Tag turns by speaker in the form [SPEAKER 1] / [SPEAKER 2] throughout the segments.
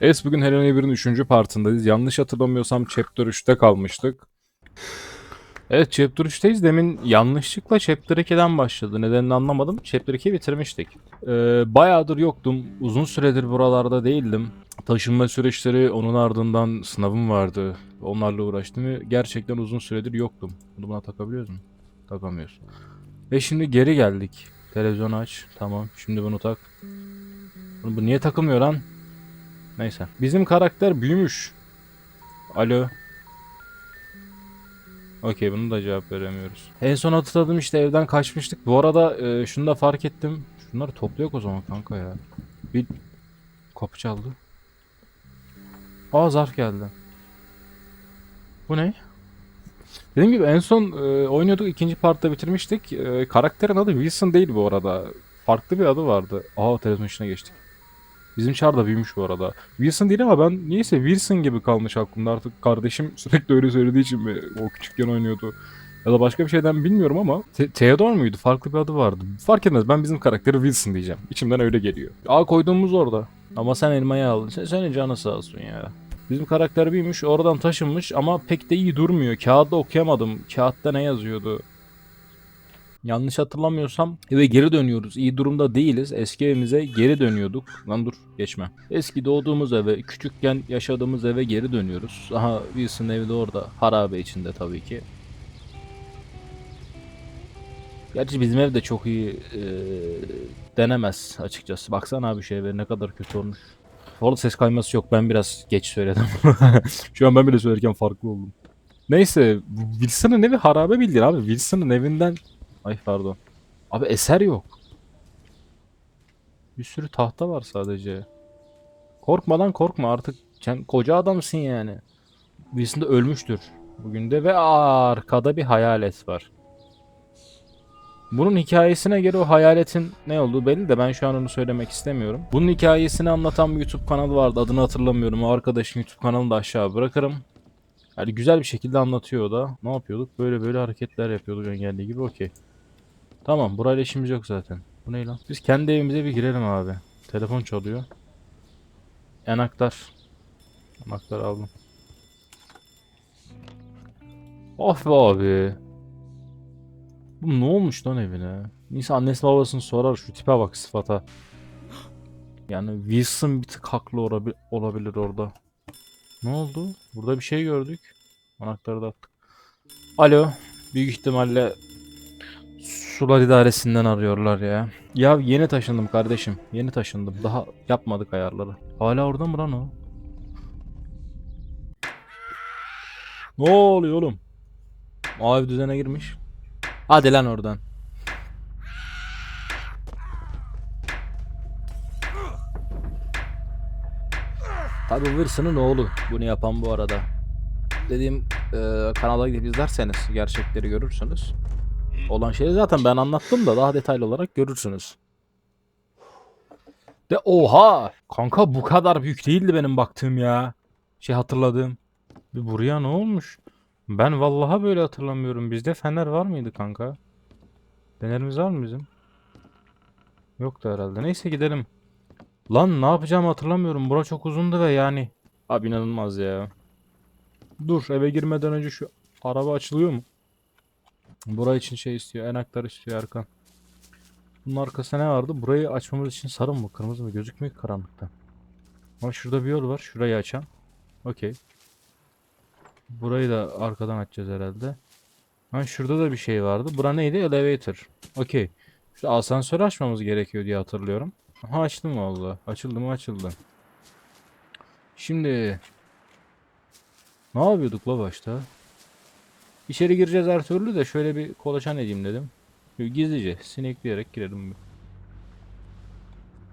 [SPEAKER 1] Es bugün Helena 1'in 3. partındayız. Yanlış hatırlamıyorsam Chapter 3'te kalmıştık. Evet Chapter 3'teyiz. Demin yanlışlıkla Chapter 2'den başladı. Nedenini anlamadım. Chapter 2'yi bitirmiştik. Ee, bayağıdır yoktum. Uzun süredir buralarda değildim. Taşınma süreçleri onun ardından sınavım vardı. Onlarla uğraştım ve gerçekten uzun süredir yoktum. Bunu buna takabiliyoruz mu? Takamıyoruz. Ve şimdi geri geldik. Televizyonu aç. Tamam. Şimdi bunu tak. Bu niye takılmıyor lan? Neyse. Bizim karakter büyümüş. Alo. Okey bunu da cevap veremiyoruz. En son hatırladım işte evden kaçmıştık. Bu arada e, şunu da fark ettim. Şunları topluyor o zaman kanka ya. Bir kapı çaldı. Aa zarf geldi. Bu ne? Dediğim gibi en son e, oynuyorduk ikinci partta bitirmiştik. E, karakterin adı Wilson değil bu arada. Farklı bir adı vardı. Aa televizyon içine geçtik. Bizim Char da büyümüş bu arada. Wilson değil ama ben niyeyse Wilson gibi kalmış aklımda artık kardeşim sürekli öyle söylediği için mi o küçükken oynuyordu. Ya da başka bir şeyden bilmiyorum ama Te- Theodore muydu? Farklı bir adı vardı. Fark etmez ben bizim karakteri Wilson diyeceğim. İçimden öyle geliyor. A koyduğumuz orada. Ama sen elmayı aldın. Sen, senin canı sağ olsun ya. Bizim karakter büyümüş, oradan taşınmış ama pek de iyi durmuyor. Kağıtta okuyamadım. Kağıtta ne yazıyordu? Yanlış hatırlamıyorsam eve geri dönüyoruz. İyi durumda değiliz. Eski evimize geri dönüyorduk. Lan dur geçme. Eski doğduğumuz eve, küçükken yaşadığımız eve geri dönüyoruz. Aha Wilson evi de orada. Harabe içinde tabii ki. Gerçi bizim ev de çok iyi e, denemez açıkçası. Baksana abi şu eve ne kadar kötü olmuş. Bu arada ses kayması yok. Ben biraz geç söyledim. Şu an ben bile söylerken farklı oldum. Neyse. Wilson'ın evi harabe bildiğin abi. Wilson'ın evinden... Ay pardon. Abi eser yok. Bir sürü tahta var sadece. Korkmadan korkma artık. Sen koca adamsın yani. Da ölmüştür. Bugün de ve arkada bir hayalet var. Bunun hikayesine göre o hayaletin ne olduğu belli de ben şu an onu söylemek istemiyorum. Bunun hikayesini anlatan bir YouTube kanalı vardı. Adını hatırlamıyorum. O arkadaşın YouTube kanalını da aşağı bırakırım. Yani güzel bir şekilde anlatıyor da. Ne yapıyorduk? Böyle böyle hareketler yapıyorduk engelli gibi. Okey. Tamam. Burayla işimiz yok zaten. Bu ne lan? Biz kendi evimize bir girelim abi. Telefon çalıyor. Anahtar. Anahtar aldım. Of be abi. Bu ne olmuş lan evine? Neyse annesi babasını sorar şu tipe bak sıfata. Yani Wilson bir tık haklı olabi- olabilir orada. Ne oldu? Burada bir şey gördük. Anahtarı da attık. Alo. Büyük ihtimalle sular idaresinden arıyorlar ya. Ya yeni taşındım kardeşim. Yeni taşındım. Daha yapmadık ayarları. Hala orada mı lan o? Ne oluyor oğlum? Mavi düzene girmiş. Hadi lan oradan. Tabi Wilson'ın oğlu bunu yapan bu arada. Dediğim e, kanala gidip izlerseniz gerçekleri görürsünüz. Olan şeyi zaten ben anlattım da daha detaylı olarak görürsünüz. De oha! Kanka bu kadar büyük değildi benim baktığım ya. Şey hatırladığım. Bir buraya ne olmuş? Ben vallaha böyle hatırlamıyorum. Bizde fener var mıydı kanka? Fenerimiz var mı bizim? Yoktu herhalde. Neyse gidelim. Lan ne yapacağımı hatırlamıyorum. Bura çok uzundu ve yani. Abi inanılmaz ya. Dur eve girmeden önce şu araba açılıyor mu? Bura için şey istiyor. Enaktar istiyor Erkan. Bunun arkasında ne vardı? Burayı açmamız için sarı mı kırmızı mı gözükmüyor ki karanlıkta. Ama şurada bir yol var. Şurayı açan. Okey. Burayı da arkadan açacağız herhalde. Ha şurada da bir şey vardı. Bura neydi? Elevator. Okey. Şu asansörü açmamız gerekiyor diye hatırlıyorum. Ha açtım valla. Açıldı mı açıldı. Şimdi ne yapıyorduk la başta? İçeri gireceğiz her türlü de şöyle bir kolaçan edeyim dedim. Böyle gizlice sinekleyerek girelim.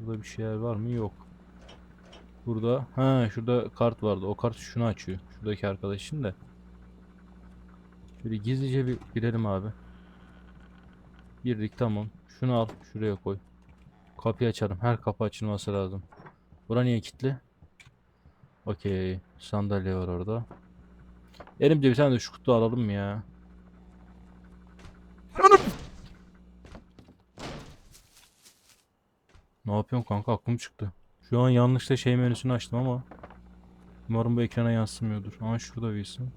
[SPEAKER 1] Burada bir şeyler var mı? Yok. Burada ha şurada kart vardı. O kart şunu açıyor. Şuradaki arkadaşın da. Şöyle gizlice bir girelim abi. Girdik tamam. Şunu al şuraya koy. Kapıyı açarım. Her kapı açılması lazım. Bura niye kilitli? Okey. Sandalye var orada. Elimde bir tane de şu kutu alalım ya? Ne yapıyorsun kanka? Aklım çıktı. Şu an yanlışla şey menüsünü açtım ama umarım bu ekrana yansımıyordur. Ama şurada Wilson.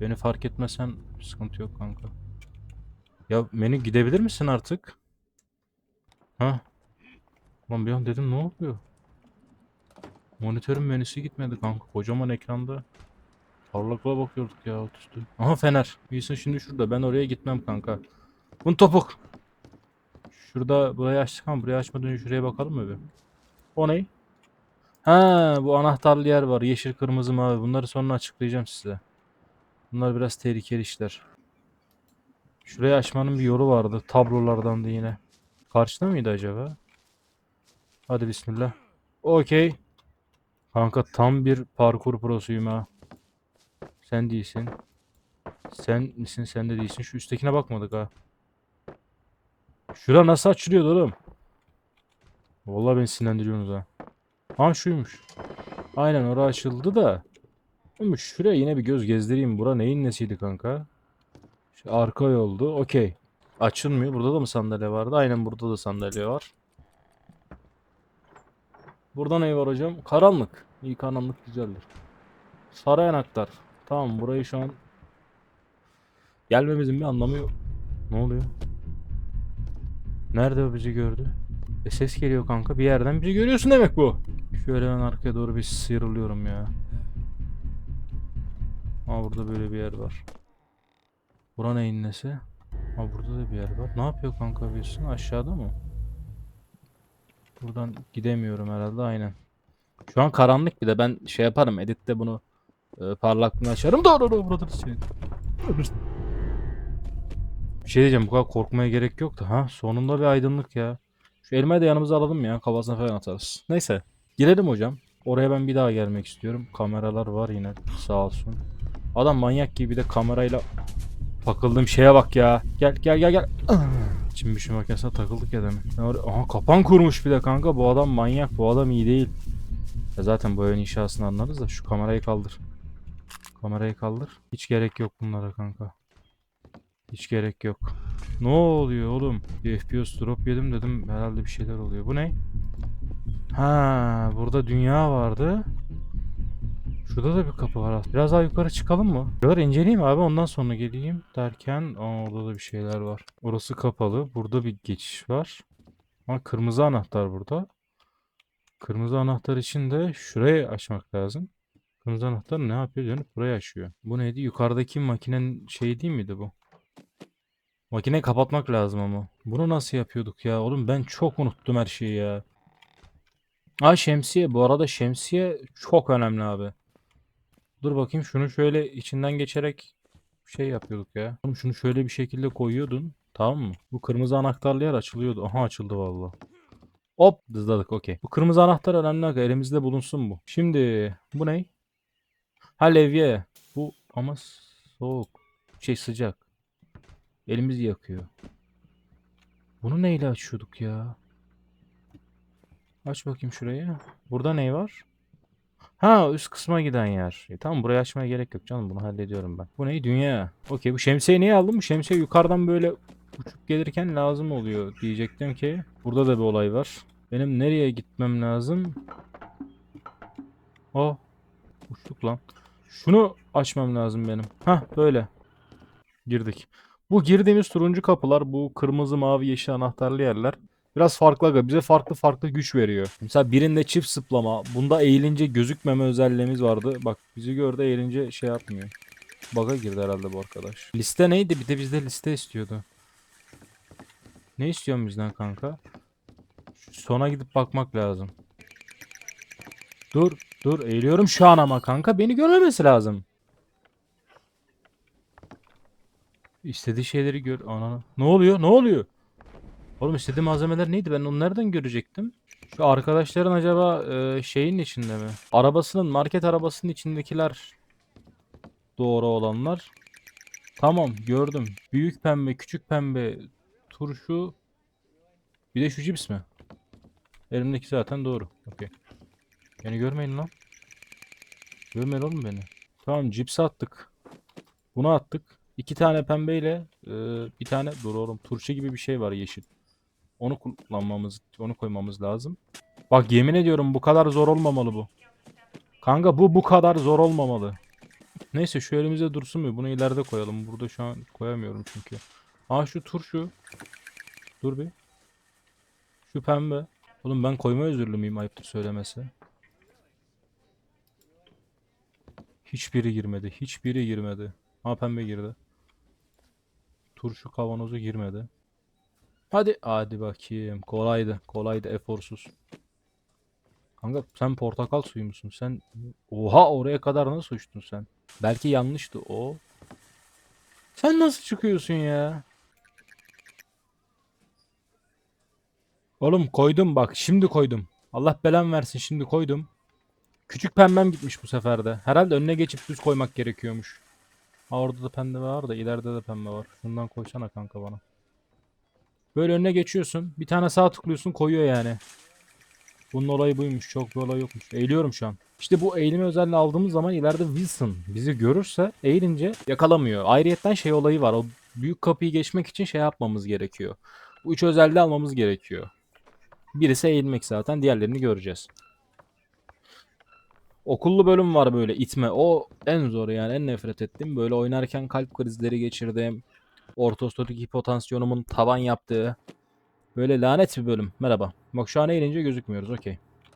[SPEAKER 1] Beni fark etmesen sıkıntı yok kanka. Ya menü gidebilir misin artık? Ha? Lan bir an dedim ne oluyor? Monitörün menüsü gitmedi kanka. Kocaman ekranda. Parlaklığa bakıyorduk ya alt üstü. Aha fener. Wilson şimdi şurada. Ben oraya gitmem kanka. Bun topuk. Şurada burayı açtık ama burayı açmadan önce şuraya bakalım mı bir? O ne? Ha bu anahtarlı yer var. Yeşil, kırmızı, mavi. Bunları sonra açıklayacağım size. Bunlar biraz tehlikeli işler. Şurayı açmanın bir yolu vardı. Tablolardan da yine. Karşıda mıydı acaba? Hadi bismillah. Okey. Kanka tam bir parkur prosuyum ha. Sen değilsin. Sen misin? Sen de değilsin. Şu üsttekine bakmadık ha. Şura nasıl açılıyordu oğlum? Vallahi beni sinirlendiriyorsunuz ha. Ha şuymuş. Aynen orası açıldı da. Ama şuraya yine bir göz gezdireyim. Bura neyin nesiydi kanka? Şu arka yoldu. Okey. Açılmıyor. Burada da mı sandalye vardı? Aynen burada da sandalye var. Burada ne var hocam? Karanlık. İyi karanlık güzeldir. Sarı anahtar. Tamam burayı şu an gelmemizin bir anlamı yok. Ne oluyor? Nerede o bizi gördü? E ses geliyor kanka. Bir yerden bizi görüyorsun demek bu. Şöyle ben arkaya doğru bir sıyrılıyorum ya. Aa burada böyle bir yer var. Bura neyin nesi? Aa burada da bir yer var. Ne yapıyor kanka biliyorsun? Aşağıda mı? Buradan gidemiyorum herhalde aynen. Şu an karanlık bir de ben şey yaparım editte bunu e, parlaklığını açarım. Doğru doğru burada şey. Bir şey diyeceğim bu kadar korkmaya gerek yoktu ha. Sonunda bir aydınlık ya. Şu elmayı da yanımıza alalım ya. Kafasına falan atarız. Neyse. Girelim hocam. Oraya ben bir daha gelmek istiyorum. Kameralar var yine sağ olsun. Adam manyak gibi bir de kamerayla takıldığım şeye bak ya. Gel gel gel gel. Şimdi şu makinesine takıldık ya demin. Aha kapan kurmuş bir de kanka. Bu adam manyak. Bu adam iyi değil. Ya zaten bu evin inşasını anlarız da şu kamerayı kaldır. Kamerayı kaldır. Hiç gerek yok bunlara kanka. Hiç gerek yok. Ne oluyor oğlum? Bir FPS drop yedim dedim herhalde bir şeyler oluyor. Bu ne? Ha, burada dünya vardı. Şurada da bir kapı var. Biraz daha yukarı çıkalım mı? Buraları inceleyeyim abi ondan sonra geleyim derken aa, orada da bir şeyler var. Orası kapalı. Burada bir geçiş var. Ama kırmızı anahtar burada. Kırmızı anahtar için de şurayı açmak lazım. Kırmızı anahtar ne yapıyor? Dönüp burayı açıyor. Bu neydi? Yukarıdaki makinenin şeyi değil miydi bu? Makineyi kapatmak lazım ama. Bunu nasıl yapıyorduk ya? Oğlum ben çok unuttum her şeyi ya. Aa şemsiye. Bu arada şemsiye çok önemli abi. Dur bakayım şunu şöyle içinden geçerek şey yapıyorduk ya. Oğlum şunu şöyle bir şekilde koyuyordun. Tamam mı? Bu kırmızı anahtarlı yer açılıyordu. Aha açıldı valla. Hop dızladık okey. Bu kırmızı anahtar önemli. Elimizde bulunsun bu. Şimdi bu ne? Ha levye. Bu ama soğuk. Şey sıcak. Elimiz yakıyor. Bunu neyle açıyorduk ya? Aç bakayım şurayı. Burada ne var? Ha üst kısma giden yer. E, tamam burayı açmaya gerek yok canım bunu hallediyorum ben. Bu ne? Dünya. Okey bu şemsiyeyi niye aldım? Bu şemsiye yukarıdan böyle uçup gelirken lazım oluyor diyecektim ki. Burada da bir olay var. Benim nereye gitmem lazım? Oh. Uçtuk lan. Şunu açmam lazım benim. Hah böyle. Girdik. Bu girdiğimiz turuncu kapılar, bu kırmızı, mavi, yeşil anahtarlı yerler biraz farklı aga. Bize farklı farklı güç veriyor. Mesela birinde çift zıplama, bunda eğilince gözükmeme özelliğimiz vardı. Bak bizi gördü eğilince şey yapmıyor. Bug'a girdi herhalde bu arkadaş. Liste neydi? Bir de bizde liste istiyordu. Ne istiyorsun bizden kanka? Sona gidip bakmak lazım. Dur, dur. Eğiliyorum şu an ama kanka. Beni görmemesi lazım. İstediği şeyleri gör. Ana. Ne oluyor? Ne oluyor? Oğlum istediği malzemeler neydi? Ben onu nereden görecektim? Şu arkadaşların acaba e, şeyin içinde mi? Arabasının, market arabasının içindekiler doğru olanlar. Tamam gördüm. Büyük pembe, küçük pembe, turşu. Bir de şu cips mi? Elimdeki zaten doğru. Okey. Beni görmeyin lan. Görmeyin oğlum beni. Tamam cips attık. Bunu attık. İki tane pembeyle e, bir tane dur oğlum turşu gibi bir şey var yeşil. Onu kullanmamız, onu koymamız lazım. Bak yemin ediyorum bu kadar zor olmamalı bu. Kanka bu bu kadar zor olmamalı. Neyse şu elimizde dursun mu? Bunu ileride koyalım. Burada şu an koyamıyorum çünkü. Aa şu turşu. Dur bir. Şu pembe. Oğlum ben koyma özürlü müyüm ayıptır söylemesi. Hiçbiri girmedi. Hiçbiri girmedi. Ha pembe girdi. Turşu kavanozu girmedi. Hadi. Hadi bakayım. Kolaydı. Kolaydı. Eforsuz. Kanka sen portakal suyu musun? Sen oha oraya kadar nasıl uçtun sen? Belki yanlıştı o. Sen nasıl çıkıyorsun ya? Oğlum koydum bak şimdi koydum. Allah belan versin şimdi koydum. Küçük pembem gitmiş bu sefer de. Herhalde önüne geçip düz koymak gerekiyormuş. Ha orada da pembe var da ileride de pembe var. Şundan koysana kanka bana. Böyle önüne geçiyorsun. Bir tane sağ tıklıyorsun koyuyor yani. Bunun olayı buymuş. Çok bir olay yokmuş. Eğiliyorum şu an. İşte bu eğilme özelliği aldığımız zaman ileride Wilson bizi görürse eğilince yakalamıyor. Ayrıyetten şey olayı var. O büyük kapıyı geçmek için şey yapmamız gerekiyor. Bu üç özelliği almamız gerekiyor. Birisi eğilmek zaten. Diğerlerini göreceğiz. Okullu bölüm var böyle itme. O en zor yani en nefret ettiğim. Böyle oynarken kalp krizleri geçirdim. Ortostatik hipotansiyonumun tavan yaptığı. Böyle lanet bir bölüm. Merhaba. Bak şu an eğilince gözükmüyoruz. Okey.